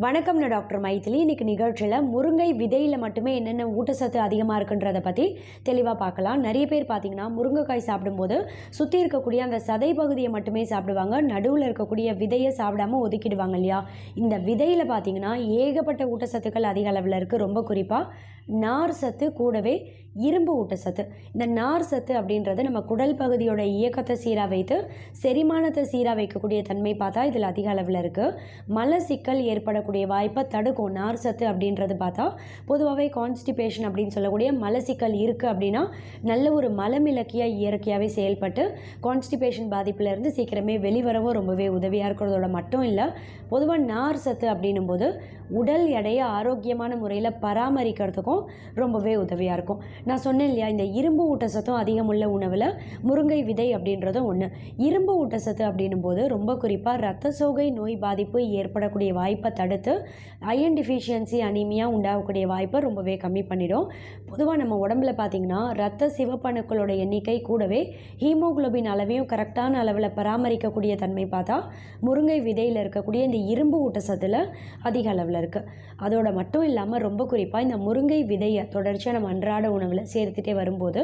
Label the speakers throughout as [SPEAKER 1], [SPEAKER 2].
[SPEAKER 1] வணக்கம் நான் டாக்டர் மைத்திலி இன்னைக்கு நிகழ்ச்சியில் முருங்கை விதையில் மட்டுமே என்னென்ன ஊட்டச்சத்து அதிகமாக இருக்குன்றதை பற்றி தெளிவாக பார்க்கலாம். நிறைய பேர் பார்த்தீங்கன்னா முருங்கைக்காய் சாப்பிடும்போது சுற்றி இருக்கக்கூடிய அந்த சதை பகுதியை மட்டுமே சாப்பிடுவாங்க. நடுவில் இருக்கக்கூடிய விதையை சாப்பிடாம ஒதுக்கிடுவாங்க இல்லையா? இந்த விதையில் பார்த்தீங்கன்னா ஏகப்பட்ட ஊட்டச்சத்துக்கள் அதிக அளவில் இருக்குது ரொம்ப குறிப்பாக நார் சத்து கூடவே இரும்பு ஊட்டச்சத்து இந்த நார் சத்து அப்படின்றது நம்ம குடல் பகுதியோட இயக்கத்தை சீராக வைத்து செரிமானத்தை சீராக வைக்கக்கூடிய தன்மை பார்த்தா இதில் அதிக அளவில் இருக்குது மலச்சிக்கல் ஏற்படக்கூடிய வாய்ப்பை தடுக்கும் நார் சத்து அப்படின்றது பார்த்தா பொதுவாகவே கான்ஸ்டிபேஷன் அப்படின்னு சொல்லக்கூடிய மலச்சிக்கல் இருக்குது அப்படின்னா நல்ல ஒரு மலமிளக்கியாக இயற்கையாகவே செயல்பட்டு கான்ஸ்டிபேஷன் பாதிப்புலேருந்து சீக்கிரமே வெளிவரவும் ரொம்பவே உதவியாக இருக்கிறதோட மட்டும் இல்லை பொதுவாக நார் சத்து அப்படின்னும் போது உடல் எடையை ஆரோக்கியமான முறையில் பராமரிக்கிறதுக்கும் ரொம்பவே உதவியாக இருக்கும். நான் சொன்னேன் இல்லையா இந்த இரும்பு ஊட்டச்சத்தும் அதிகமுள்ள உணவில் முருங்கை விதை அப்படின்றதும் ஒன்று இரும்பு ஊட்டச்சத்து அப்படின்னும் போது ரொம்ப குறிப்பாக ரத்த சோகை நோய் பாதிப்பு ஏற்படக்கூடிய வாய்ப்பை தடுத்து அயன் டிஃபிஷியன்சி அனீமியா உண்டாகக்கூடிய வாய்ப்பை ரொம்பவே கம்மி பண்ணிடும். பொதுவாக நம்ம உடம்புல பார்த்திங்கன்னா ரத்த சிவப்பணுக்களோட எண்ணிக்கை கூடவே ஹீமோகுளோபின் அளவையும் கரெக்டான அளவில் பராமரிக்கக்கூடிய தன்மை பார்த்தா முருங்கை விதையில் இருக்கக்கூடிய இந்த இரும்பு ஊட்டச்சத்தில் அதிக அளவில் இருக்குது அதோட மட்டும் இல்லாமல் ரொம்ப குறிப்பாக இந்த முருங்கை விதையை தொடர்ச்சியாக நம்ம அன்றாட உணவில் சேர்த்துட்டே வரும்போது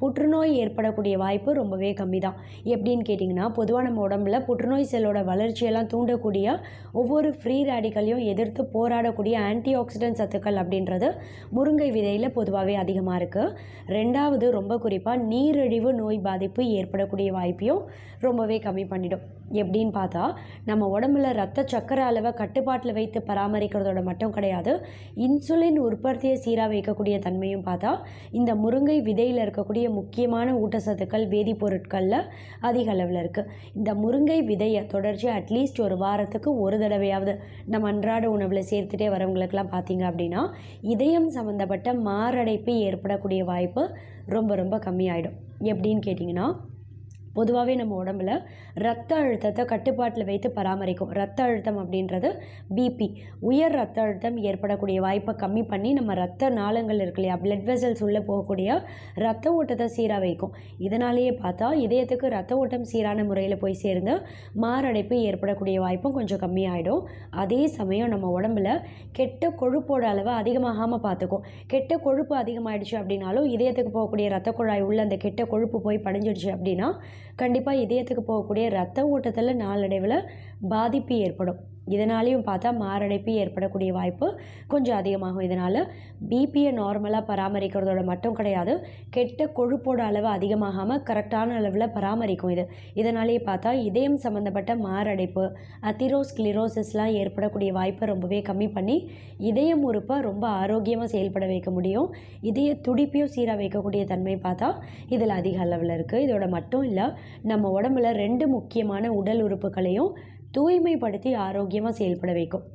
[SPEAKER 1] புற்றுநோய் ஏற்படக்கூடிய வாய்ப்பு ரொம்பவே கம்மி தான் எப்படின்னு கேட்டிங்கன்னா பொதுவாக நம்ம உடம்புல புற்றுநோய் செல்லோட வளர்ச்சியெல்லாம் தூண்டக்கூடிய ஒவ்வொரு ஃப்ரீ ரேடிக்கலையும் எதிர்த்து போராடக்கூடிய ஆன்டி ஆக்சிடென்ட் சத்துக்கள் அப்படின்றது முருங்கை விதையில் பொதுவாகவே அதிகமாக இருக்குது ரெண்டாவது ரொம்ப குறிப்பாக நீரிழிவு நோய் பாதிப்பு ஏற்படக்கூடிய வாய்ப்பையும் ரொம்பவே கம்மி பண்ணிடும். எப்படின்னு பார்த்தா நம்ம உடம்புல ரத்த சக்கர அளவை கட்டுப்பாட்டில் வைத்து பராமரிக்கிறதோட மட்டும் கிடையாது இன்சுலின் உற்பத்தியை சீராக வைக்கக்கூடிய தன்மையும் பார்த்தா இந்த முருங்கை விதையில் இருக்கக்கூடிய முக்கியமான ஊட்டச்சத்துக்கள் வேதிப்பொருட்களில் அதிக அளவில் இருக்குது இந்த முருங்கை விதையை தொடர்ச்சி அட்லீஸ்ட் ஒரு வாரத்துக்கு ஒரு தடவையாவது நம்ம அன்றாட உணவில் சேர்த்துட்டே வரவங்களுக்கெல்லாம் பார்த்தீங்க அப்படின்னா இதயம் சம்மந்தப்பட்ட மாரடைப்பு ஏற்படக்கூடிய வாய்ப்பு ரொம்ப ரொம்ப கம்மியாயிடும். எப்படின்னு கேட்டிங்கன்னா பொதுவாகவே நம்ம உடம்புல ரத்த அழுத்தத்தை கட்டுப்பாட்டில் வைத்து பராமரிக்கும். ரத்த அழுத்தம் அப்படின்றது பிபி உயர் ரத்த அழுத்தம் ஏற்படக்கூடிய வாய்ப்பை கம்மி பண்ணி நம்ம ரத்த நாளங்கள் இருக்கு இல்லையா? பிளட் வெசல்ஸ் உள்ளே போகக்கூடிய ரத்த ஓட்டத்தை சீராக வைக்கும். இதனாலேயே பார்த்தா இதயத்துக்கு ரத்த ஓட்டம் சீரான முறையில் போய் சேர்ந்து மாரடைப்பு ஏற்படக்கூடிய வாய்ப்பும் கொஞ்சம் கம்மியாயிடும். அதே சமயம் நம்ம உடம்புல கெட்ட கொழுப்போட அளவை அதிகமாகாமல் பார்த்துக்கும். கெட்ட கொழுப்பு அதிகமாயிடுச்சு அப்படின்னாலும் இதயத்துக்கு போகக்கூடிய ரத்த குழாய் உள்ள அந்த கெட்ட கொழுப்பு போய் படிஞ்சிடுச்சு அப்படின்னா கண்டிப்பாக இதயத்துக்கு போகக்கூடிய ரத்த ஓட்டத்தில் நாளடைவில் பாதிப்பு ஏற்படும். இதனாலேயும் பார்த்தா மாரடைப்பு ஏற்படக்கூடிய வாய்ப்பு கொஞ்சம் அதிகமாகும். இதனால் பிபியை நார்மலாக பராமரிக்கிறதோட மட்டும் கிடையாது கெட்ட கொழுப்போட அளவு அதிகமாகாமல் கரெக்டான அளவில் பராமரிக்கும் இது. இதனாலேயே பார்த்தா இதயம் சம்மந்தப்பட்ட மாரடைப்பு அத்திரோஸ்கிளிரோசிஸ்லாம் ஏற்படக்கூடிய வாய்ப்பை ரொம்பவே கம்மி பண்ணி இதயம் உறுப்பை ரொம்ப ஆரோக்கியமாக செயல்பட வைக்க முடியும். இதய துடிப்பையும் சீராக வைக்கக்கூடிய தன்மை பார்த்தா இதில் அதிக அளவில் இருக்குது இதோட மட்டும் இல்லை நம்ம உடம்புல ரெண்டு முக்கியமான உடல் உறுப்புகளையும் தூய்மைப்படுத்தி ஆரோக்கியமாக செயல்பட வைக்கும்.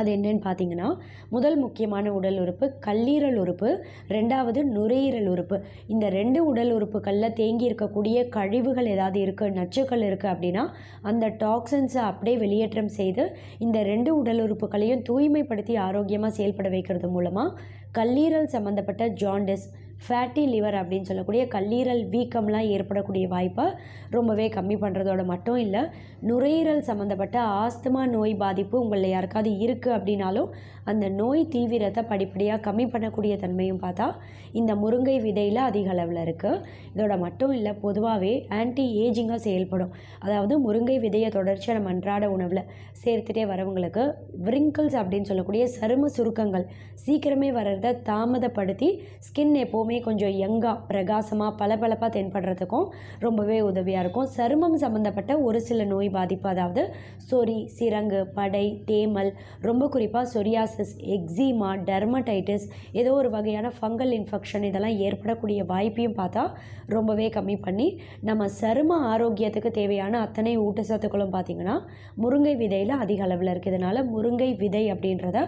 [SPEAKER 1] அது என்னன்னு பார்த்தீங்கன்னா முதல் முக்கியமான உடல் உறுப்பு கல்லீரல் உறுப்பு ரெண்டாவது நுரையீரல் உறுப்பு. இந்த ரெண்டு உடல் உறுப்புகளில் தேங்கி இருக்கக்கூடிய கழிவுகள் ஏதாவது இருக்குது நச்சுக்கள் இருக்குது அப்படின்னா அந்த டாக்ஸன்ஸை அப்படியே வெளியேற்றம் செய்து இந்த ரெண்டு உடல் உறுப்புகளையும் தூய்மைப்படுத்தி ஆரோக்கியமாக செயல்பட வைக்கிறது மூலமாக கல்லீரல் சம்மந்தப்பட்ட ஜாண்டிஸ் ஃபேட்டி லிவர் அப்படின்னு சொல்லக்கூடிய கல்லீரல் வீக்கம்லாம் ஏற்படக்கூடிய வாய்ப்பை ரொம்பவே கம்மி பண்ணுறதோட மட்டும் இல்லை நுரையீரல் சம்மந்தப்பட்ட ஆஸ்துமா நோய் பாதிப்பு உங்களில் யாருக்காவது இருக்குது அப்படின்னாலும் அந்த நோய் தீவிரத்தை படிப்படியாக கம்மி பண்ணக்கூடிய தன்மையும் பார்த்தா இந்த முருங்கை விதையில் அதிக அளவில் இருக்குது இதோட மட்டும் இல்லை பொதுவாகவே ஆன்டி ஏஜிங்காக செயல்படும். அதாவது முருங்கை விதையை தொடர்ச்சியாக நம்ம அன்றாட உணவில் சேர்த்துட்டே வரவங்களுக்கு விரிங்கிள்ஸ் அப்படின்னு சொல்லக்கூடிய சரும சுருக்கங்கள் சீக்கிரமே வர்றதை தாமதப்படுத்தி ஸ்கின் எப்போவுமே கொஞ்சம் யங்காக பிரகாசமாக பளபளப்பாக தென்படுறதுக்கும் ரொம்பவே உதவியாக இருக்கும். சருமம் சம்மந்தப்பட்ட ஒரு சில நோய் பாதிப்பு அதாவது சொறி சிரங்கு படை தேமல் ரொம்ப குறிப்பாக சொரியாசிஸ் எக்ஸிமா டெர்மடைட்டிஸ் ஏதோ ஒரு வகையான ஃபங்கல் இன்ஃபெக்ஷன் இதெல்லாம் ஏற்படக்கூடிய வாய்ப்பையும் பார்த்தா ரொம்பவே கம்மி பண்ணி நம்ம சரும ஆரோக்கியத்துக்கு தேவையான அத்தனை ஊட்டச்சத்துக்களும் பார்த்திங்கன்னா முருங்கை விதையில் அதிக அளவில் இருக்கிறதுனால முருங்கை விதை அப்படின்றத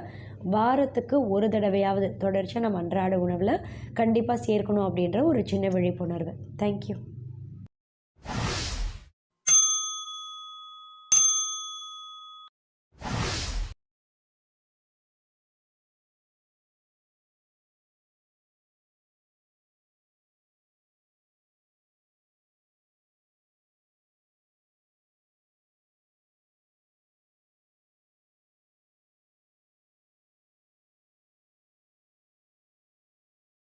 [SPEAKER 1] வாரத்துக்கு ஒரு தடவையாவது தொடர்ச்சியாக நம்ம அன்றாட உணவில் கண்டிப்பாக கண்டிப்பாக சேர்க்கணும் அப்படின்ற ஒரு சின்ன விழிப்புணர்வு. தேங்க்யூ